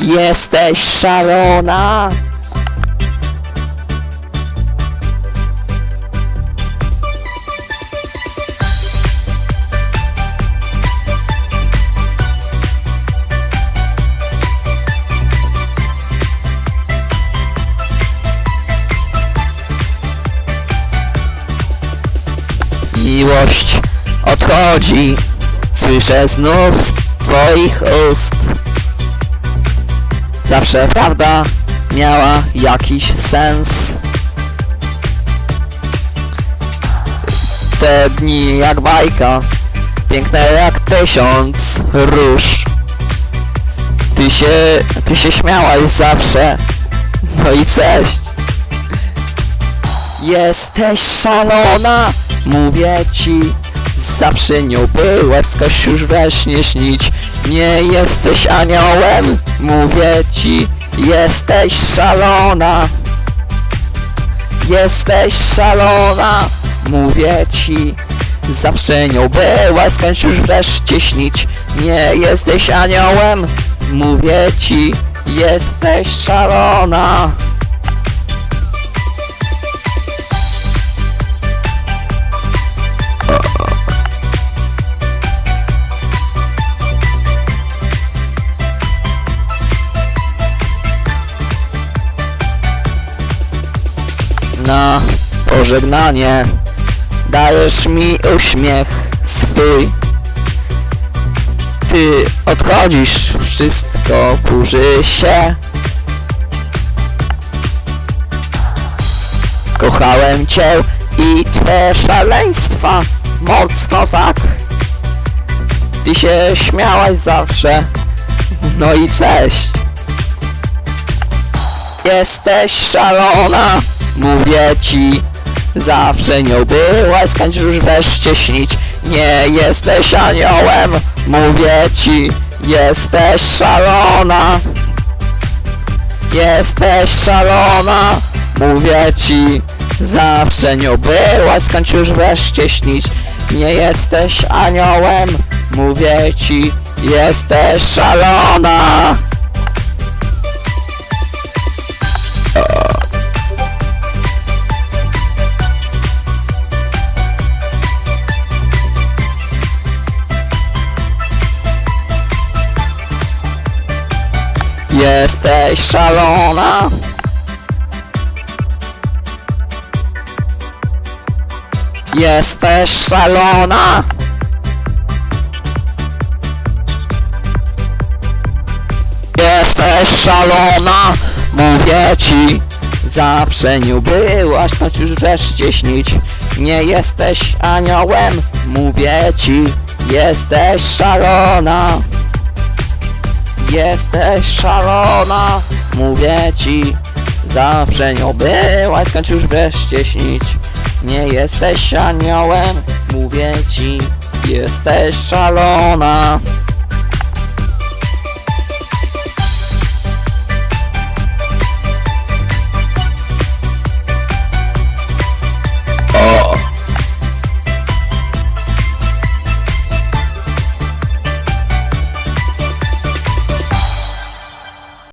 Jesteś szalona. Miłość odchodzi, słyszę znów z twoich ust. Zawsze prawda miała jakiś sens. Te dni jak bajka, piękne jak tysiąc róż. Ty się, ty się śmiałaś zawsze, no i cześć. Jesteś szalona, mówię ci Zawsze nią byłaś, skądś już weź nie śnić. Nie jesteś aniołem, mówię ci Jesteś szalona. Jesteś szalona, mówię ci. Zawsze nią byłaś, skądś już wreszcie śnić. Nie jesteś aniołem, mówię ci Jesteś szalona na pożegnanie dajesz mi uśmiech swój. Ty odchodzisz, wszystko burzy się. Kochałem cię i twe szaleństwa mocno tak. Ty się śmiałaś zawsze. No i cześć. Jesteś szalona, mówię ci Zawsze nią byłaś, skończ już wreszcie śnić. Nie jesteś aniołem, mówię ci Jesteś szalona. Jesteś szalona, mówię ci Zawsze nią byłaś, skończ już wreszcie śnić. Nie jesteś aniołem, mówię ci Jesteś szalona Jesteś szalona. Jesteś szalona. Jesteś szalona. Mówię ci Zawsze nie byłaś, choć już wreszcie śnić Nie jesteś aniołem. Mówię ci Jesteś szalona Jesteś szalona, mówię ci Zawsze nią byłaś, skończ już wreszcie śnić. Nie jesteś aniołem, mówię ci Jesteś szalona